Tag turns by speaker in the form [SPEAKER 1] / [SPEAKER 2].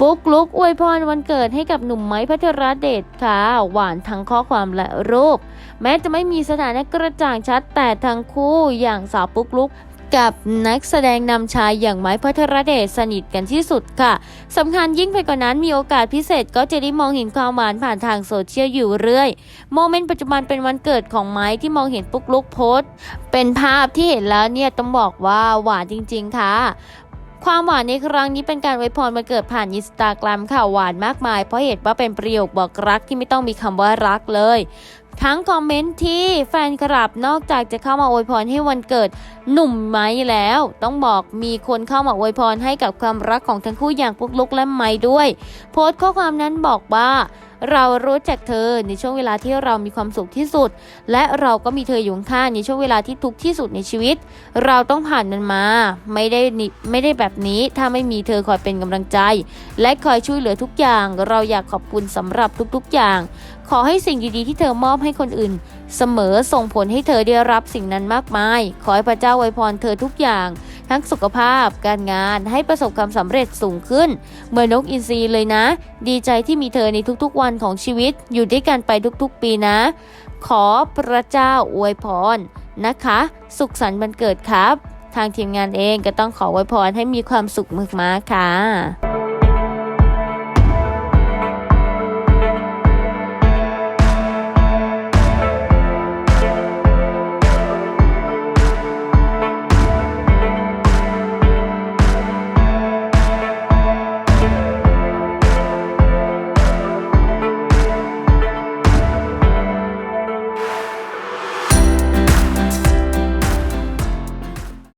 [SPEAKER 1] ปุ๊กลุกอวยพรวันเกิดให้กับหนุ่มไม้พัทรเดชค่ะ หวานทั้งข้อความและรูป แม้จะไม่มีสถานะกระจ่างชัดแต่ทั้งคู่อย่างสาวปุ๊กลุกกับนักแสดงนำชายอย่างไม้พัทรเดชสนิทกันที่สุดค่ะสำคัญยิ่งไปกว่านั้นมีโอกาสพิเศษก็จะได้มองเห็นความหวานผ่านทางโซเชียลอยู่เรื่อย โมเมนต์ปัจจุบันเป็นวันเกิดของไม้ที่มองเห็นปุ๊กลุกโพสต์เป็นภาพที่เห็นแล้วเนี่ยต้องบอกว่าหวานจริง ๆ ค่ะ ความหวานในครั้งนี้เป็นการไวยพรวันเกิดผ่านอินสตาแกรมค่ะหวานมากมาย เพราะเหตุว่าเป็นประโยคบอกรักที่ไม่ต้องมีคำว่ารักเลย ทั้งคอมเมนต์ที่แฟนคลับนอกจากจะเข้ามาอวยพรให้วันเกิดหนุ่มไม้แล้ว ต้องบอกมีคนเข้ามาอวยพรให้กับความรักของทั้งคู่อย่างปุ๊กลุกและไม้ด้วย โพสต์ข้อความนั้นบอกว่า เรารู้จักเธอในช่วงเวลาที่เรามีความสุขที่สุด และเราก็มีเธออยู่ข้างในช่วงเวลาที่ทุกข์ที่สุดในชีวิต เราต้องผ่านมันมา ไม่ได้ไม่ได้แบบนี้ถ้าไม่มีเธอคอยเป็นกำลังใจ และคอยช่วยเหลือทุกอย่าง เราอยากขอบคุณสำหรับทุกๆอย่าง ขอให้สิ่งดีๆที่เธอมอบให้คนอื่น เสมอส่งผลให้เธอได้รับสิ่งนั้นมากมาย ขอให้พระเจ้าอวยพรเธอทุกอย่าง ทั้งสุขภาพ การงานให้ประสบความสำเร็จสูงขึ้น เหมือนนกอินทรีเลยนะ ดีใจที่มีเธอในทุกๆวันของชีวิต อยู่ด้วยกันไปทุกๆปีนะ ขอพระเจ้าอวยพรนะคะ สุขสันต์วันเกิดครับ ทางทีมงานเองก็ต้องขออวยพรให้มีความสุขมากๆค่ะ